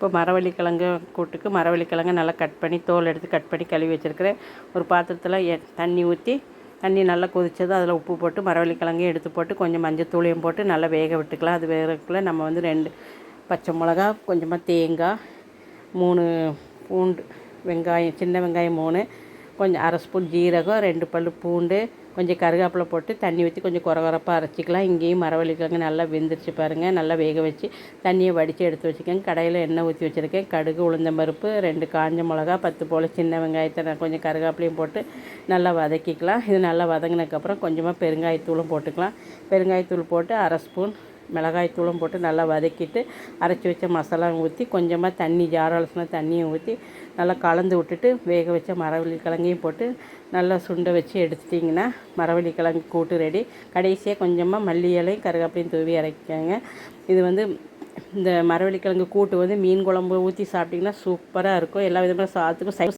இப்போ மரவள்ளி கிழங்கு கூட்டுக்கு மரவள்ளி கிழங்கு நல்லா கட் பண்ணி தோல் எடுத்து கட் பண்ணி கழுவி வச்சுருக்கிறேன். ஒரு பாத்திரத்தில் எ தண்ணி ஊற்றி தண்ணி நல்லா கொதிச்சதும் அதில் உப்பு போட்டு மரவள்ளி கிழங்கையும் எடுத்து போட்டு கொஞ்சம் மஞ்சள் தூளையும் போட்டு நல்லா வேக விட்டுக்கலாம். அது வேகக்குள்ளே நம்ம வந்து ரெண்டு பச்சை மிளகா கொஞ்சமாக தேங்காய் மூணு பூண்டு வெங்காயம் சின்ன வெங்காயம் மூணு கொஞ்சம் அரை ஸ்பூன் ஜீரகம் ரெண்டு பல் பூண்டு கொஞ்சம் கருகாப்பில் போட்டு தண்ணி ஊற்றி கொஞ்சம் குறகுறப்பாக அரைச்சிக்கலாம். இங்கேயும் மரவள்ளிக்கிழங்கு நல்லா வெந்துருச்சு பாருங்கள் நல்லா வேக வச்சு தண்ணியை வடித்து எடுத்து வச்சுக்கோங்க. கடையில் எண்ணெய் ஊற்றி வச்சுருக்கேன். கடுகு உளுந்தம்பருப்பு ரெண்டு காஞ்ச மிளகா பத்து போல் சின்ன வெங்காயத்தை நான் கொஞ்சம் கருகாப்பிலையும் போட்டு நல்லா வதக்கிக்கலாம். இது நல்லா வதங்கினதுக்கப்புறம் கொஞ்சமாக பெருங்காயத்தூளும் போட்டுக்கலாம். பெருங்காயத்தூள் போட்டு அரை ஸ்பூன் மிளகாய்த்தூளும் போட்டு நல்லா வதக்கிட்டு அரைச்சி வச்ச மசாலாவும் ஊற்றி கொஞ்சமாக தண்ணி ஜார் தண்ணியும் ஊற்றி நல்லா கலந்து விட்டுட்டு வேக வச்ச மரவள்ளி கிழங்கையும் போட்டு நல்லா சுண்டை வச்சு எடுத்துட்டிங்கன்னா மரவள்ளி கிழங்கு கூட்டு ரெடி கடைசியாக கொஞ்சமாக மல்லி இலையும் கருவேப்பிலையும் தூவி இறக்கிக்கோங்க இது வந்து இந்த மரவள்ளி கிழங்கு கூட்டு வந்து மீன் குழம்பு ஊற்றி சாப்பிட்டிங்கன்னா சூப்பராக இருக்கும். எல்லா விதமான சாத்துக்கும் சை